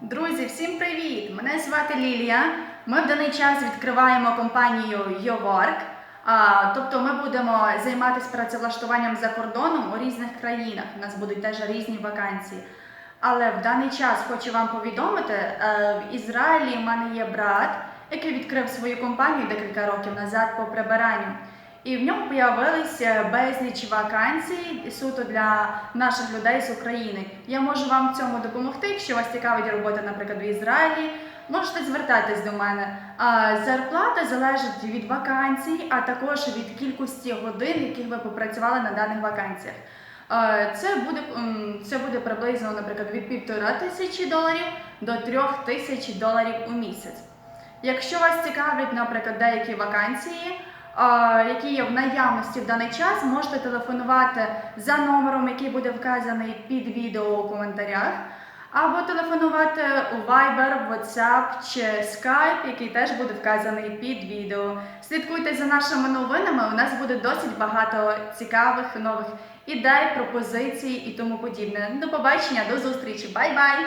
Друзі, всім привіт! Мене звати Лілія. Ми в даний час відкриваємо компанію YouWork. А, тобто ми будемо займатися працевлаштуванням за кордоном у різних країнах. У нас будуть теж різні вакансії. Але в даний час хочу вам повідомити, е, в Ізраїлі в мене є брат, який відкрив свою компанію декілька років назад по прибиранню. І в ньому з'явилися безліч вакансій суто для наших людей з України. Я можу вам в цьому допомогти. Якщо вас цікавить робота, наприклад, в Ізраїлі, можете звертатись до мене. А зарплата залежить від вакансій, а також від кількості годин, яких ви попрацювали на даних вакансіях. Це буде, це буде приблизно, наприклад, від півтора тисячі доларів до трьох тисяч доларів у місяць. Якщо вас цікавлять, наприклад, деякі вакансії, які є в наявності в даний час, можете телефонувати за номером, який буде вказаний під відео у коментарях, або телефонувати у Viber, WhatsApp чи Skype, який теж буде вказаний під відео. Слідкуйте за нашими новинами. У нас буде досить багато цікавих нових ідей, пропозицій і тому подібне. До побачення, до зустрічі, бай-бай!